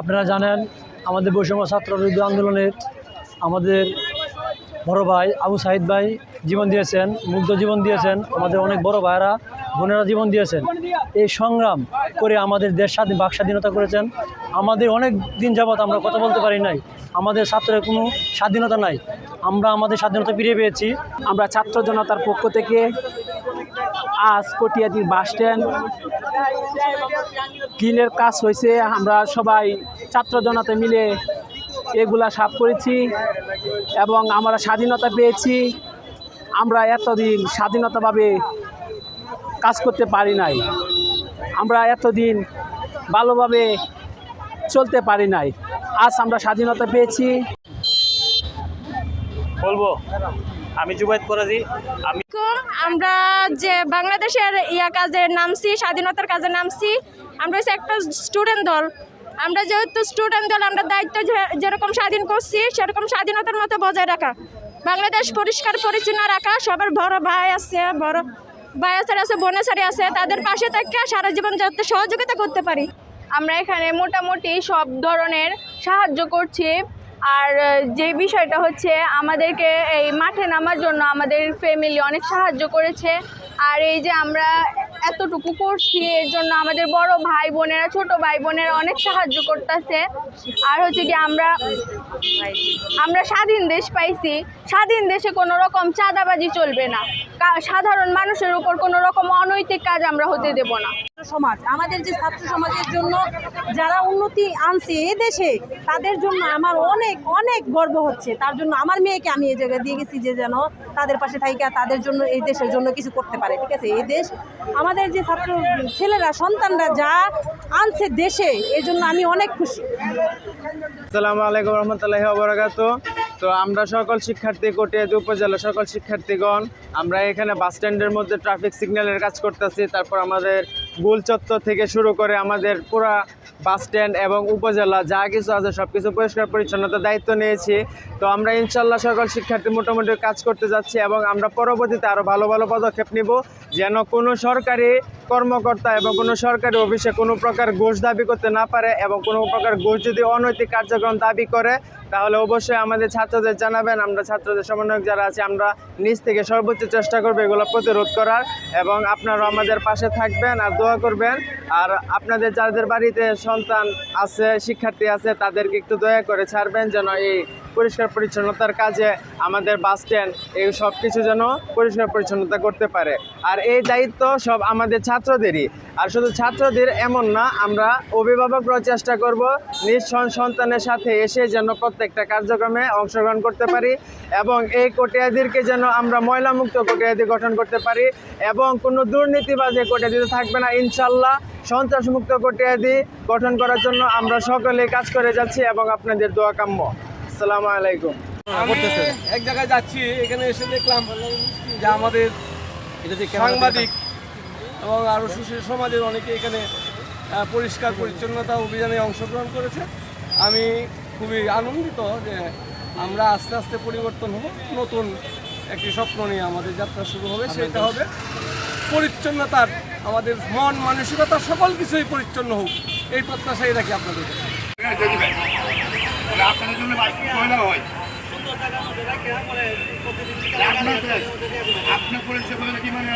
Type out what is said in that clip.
আপনারা জানেন, আমাদের বৈষম্য ছাত্র বিরোধী আন্দোলনের আমাদের বড় ভাই আবু সাহিদ ভাই জীবন দিয়েছেন, মুগ্ধ জীবন দিয়েছেন, আমাদের অনেক বড় ভাইয়েরা, বোনেরা জীবন দিয়েছেন। এই সংগ্রাম করে আমাদের দেশ স্বাধীন, বাক স্বাধীনতা করেছেন। আমাদের অনেক দিন যাবৎ আমরা কথা বলতে পারি নাই। আমাদের ছাত্রের কোনো স্বাধীনতা নাই। আমরা আমাদের স্বাধীনতা ফিরে পেয়েছি। আমরা ছাত্র জনতার পক্ষ থেকে আজ কটিয়াদির বাস স্ট্যান্ড। ক্লিনের কাজ হয়েছে, আমরা সবাই ছাত্র জনতা মিলে এগুলা সাফ করেছি এবং আমরা স্বাধীনতা পেয়েছি। আমরা এতদিন স্বাধীনতাভাবে কাজ করতে পারি নাই। আমরা এতদিন ভালোভাবে চলতে পারি নাই। আজ আমরা স্বাধীনতা পেয়েছি। বলব? আমি জুবাইদ করাজি, আমি আমরা যে বাংলাদেশের ইয়া কাজে নামছি, স্বাধীনতার কাজে নামছি, আমরা হচ্ছে একটা স্টুডেন্ট দল। আমরা যেহেতু স্টুডেন্ট দল, আমরা দায়িত্ব যেরকম স্বাধীন করছি, সেরকম স্বাধীনতার মতো বজায় রাখা। বাংলাদেশ পরিষ্কার, পরিচ্ছন্ন রাখা, সবার বড় ভাই আছে, বড় ভাই আছে বোনেসারি আছে, তাদের পাশে থেকে সারা জীবন যাতে সহযোগিতা করতে পারি। আমরা এখানে মোটামুটি সব ধরনের সাহায্য করছি। আর যে বিষয়টা হচ্ছে আমাদেরকে এই মাঠে নামার জন্য আমাদের ফ্যামিলি অনেক সাহায্য করেছে। আর এই যে আমরা এতটুকু করছি, এর জন্য আমাদের বড় ভাই বোনেরা, ছোট ভাই বোনেরা অনেক সাহায্য করতেছে। আর হচ্ছে কি আমরা আমরা স্বাধীন দেশ পাইছি। স্বাধীন দেশে কোনো রকম চাঁদাবাজি চলবে না। সাধারণ মানুষের উপর কোনো রকম অনৈতিক কাজ আমরা হতে দেব না। সমাজ, আমাদের যে ছাত্র সমাজের জন্য যারা উন্নতি আনছে এ দেশে, তাদের জন্য আমার অনেক অনেক গর্ব হচ্ছে। তার জন্য আমার মেয়েকে আমি এই জায়গায় দিয়ে গেছি যে যেন তাদের পাশে থাইকা, তাদের জন্য, এই দেশের জন্য কিছু করতে পারে, ঠিক আছে? এই দেশ, আমাদের যে ছাত্র ছেলেরা, সন্তানরা যা আনছে দেশে এই জন্য আমি অনেক খুশি। আসসালামু আলাইকুম রহমতুল্লাহি ওবরাকাত তো আমরা সকল শিক্ষার্থী, কোটিয়াদি উপজেলা সকল শিক্ষার্থীগণ, আমরা এখানে বাস স্ট্যান্ডের মধ্যে ট্রাফিক সিগন্যালের কাজ করতেছি। তারপর আমাদের গোল চত্বর থেকে শুরু করে আমাদের পুরা বাস স্ট্যান্ড এবং উপজেলা, যা কিছু আছে সব কিছু পরিষ্কার পরিচ্ছন্নতার দায়িত্ব নিয়েছি। তো আমরা ইনশাল্লাহ সকল শিক্ষার্থী মোটামুটি কাজ করতে যাচ্ছি এবং আমরা পরবর্তীতে আরও ভালো ভালো পদক্ষেপ নিব, যেন কোনো সরকারি কর্মকর্তা এবং কোনো সরকারি অফিসে কোনো প্রকার ঘোষ দাবি করতে না পারে এবং কোনো প্রকার ঘোষ যদি অনৈতিক কার্যক্রম দাবি করে, তাহলে অবশ্যই আমাদের ছাত্রদের জানাবেন। আমরা ছাত্রদের সমন্বয়ক যারা আছে, আমরা নিজ থেকে সর্বোচ্চ চেষ্টা করব এগুলো প্রতিরোধ করার এবং আপনারা আমাদের পাশে থাকবেন আর দোয়া করবেন। আর আপনাদের যাদের বাড়িতে সন্তান আছে, শিক্ষার্থী আছে, তাদেরকে একটু দয়া করে ছাড়বেন যেন এই পরিষ্কার পরিচ্ছন্নতার কাজে আমাদের বাস স্ট্যান্ড এই সব কিছু যেন পরিষ্কার পরিচ্ছন্নতা করতে পারে। আর এই দায়িত্ব সব আমাদের ছাত্রদেরই। আর শুধু ছাত্রদের এমন না আমরা অভিভাবকরাও চেষ্টা করব নিজ সন্তানের সাথে এসে যেন প্রত্যেকটা কার্যক্রমে অংশগ্রহণ করতে পারি এবং এই কোটিয়াদিরকে যেন আমরা ময়লামুক্ত কোটিয়াদি গঠন করতে পারি এবং কোনো দুর্নীতিবাজে কোটিয়াদিতে থাকবে না। ইনশাল্লাহ সন্ত্রাসমুক্ত কোটিয়াদি গঠন করার জন্য আমরা সকলে কাজ করে যাচ্ছি এবং আপনাদের দোয়া কাম্য। আসসালামু আলাইকুম। আমি এক জায়গায় যাচ্ছি এখানে এসে দেখলাম যে আমাদের সাংবাদিক এবং আরও সুশীল সমাজের অনেকে এখানে পরিষ্কার পরিচ্ছন্নতা অভিযানে অংশগ্রহণ করেছে। আমি খুবই আনন্দিত যে আমরা আস্তে আস্তে পরিবর্তন হব। নতুন একটি স্বপ্ন নিয়ে আমাদের যাত্রা শুরু হবে, সেটা হবে পরিচ্ছন্নতার, আমাদের মন মানসিকতা সকল কিছুই পরিচ্ছন্ন হোক। এই প্রত্যাশাই রাখি আপনাদের আপনার কি মানে